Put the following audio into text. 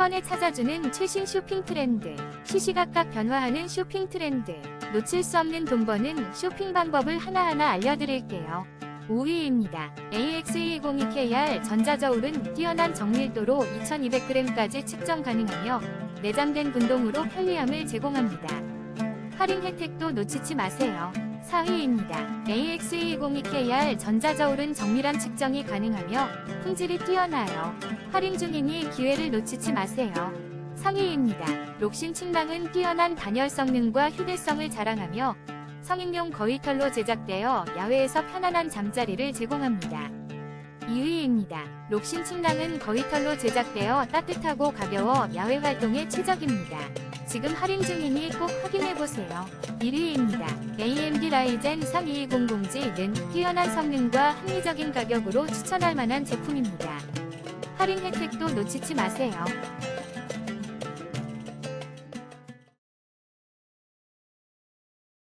번에 찾아주는 최신 쇼핑 트렌드. 시시각각 변화하는 쇼핑 트렌드. 놓칠 수 없는 돈 버는 쇼핑 방법을 하나하나 알려드릴게요. 5위입니다. AX202KR 전자저울은 뛰어난 정밀도로 2200g까지 측정 가능하며 내장된 분동으로 편리함을 제공합니다. 할인 혜택도 놓치지 마세요. 4위입니다. AX202KR 전자저울은 정밀한 측정이 가능하며 품질이 뛰어나요. 할인 중이니 기회를 놓치지 마세요. 상위입니다. 록신 침낭은 뛰어난 단열 성능과 휴대성을 자랑하며 성인용 거위털로 제작되어 야외에서 편안한 잠자리를 제공합니다. 2위입니다. 록신 침낭은 거위털로 제작되어 따뜻하고 가벼워 야외 활동에 최적입니다. 지금 할인 중이니 꼭 확인해보세요. 1위입니다. 라이젠 3220G는 뛰어난 성능과 합리적인 가격으로 추천할 만한 제품입니다. 할인 혜택도 놓치지 마세요.